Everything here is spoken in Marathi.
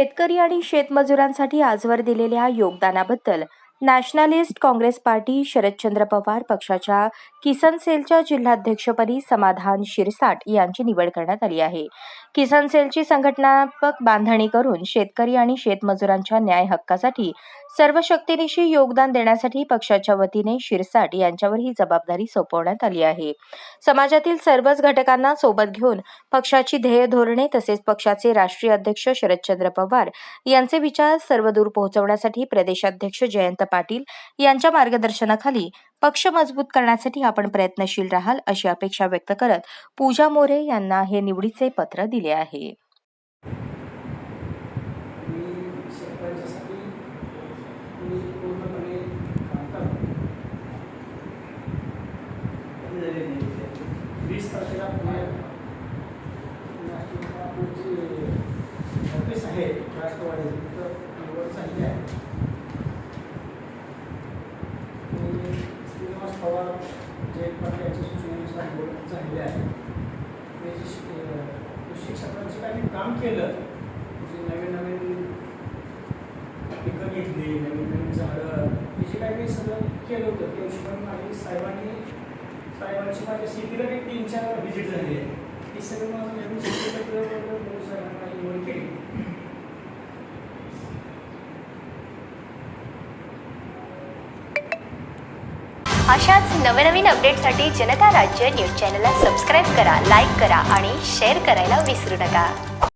शेतकरी आणि शेतमजुरांसाठी आजवर दिलेल्या योगदानाबद्दल Nationalist Congress Party Sharadchandra Pawar पक्षाच्या किसन सेलच्या जिल्हाध्यक्षपदी समाधान शिरसाट यांची निवड करण्यात आली आहे. किसन सेलची संघटनात्मक बांधणी करून शेतकरी आणि शेतमजुरांच्या न्याय हक्कासाठी सर्व शक्तीनिशी योगदान देण्यासाठी पक्षाच्या वतीने शिरसाट यांच्यावर ही जबाबदारी सोपवण्यात आली आहे. समाजातील सर्वच घटकांना सोबत घेऊन पक्षाची ध्येय धोरणे तसेच पक्षाचे राष्ट्रीय अध्यक्ष शरदचंद्र पवार यांचे विचार सर्वदूर पोहोचवण्यासाठी प्रदेशाध्यक्ष जयंत पाटील यांच्या मार्गदर्शनाखाली पक्ष मजबूत करण्यासाठी आपण प्रयत्नशील राहाल अशी अपेक्षा व्यक्त करत पूजा मोरे यांना हे निवडीचे पत्र दिले आहे मी शेतकऱ्यांच्यासाठी मी पूर्णपणे काम करतो वीस तारखेला पुण्यात नाशिकला आपलं जे ऑफिस आहे राष्ट्रवादी तर निवड चांगली आहे आणि श्रीनिवास पवार जयंत पाटील यांच्या सूचनेनुसार निवड झालेली आहे मी जे शि- अं, कृषी क्षेत्राचे काही काम केलं म्हणजे नवीन नवीन पिकं घेतली नवीन नवीन झाडं हे जे काही मी सगळं केलं होतं त्या हिशोबाने माझी साहेबांनी साहेबांची माझ्या शेतीला मी तीन चार व्हिजिट झाली आहे ती सगळं माझं नवीन शेतीला केलं निवड केली. अशाच नवनवीन अपडेटसाठी जनता राज्य न्यूज चॅनलला सबस्क्राईब करा लाईक करा आणि शेअर करायला विसरू नका.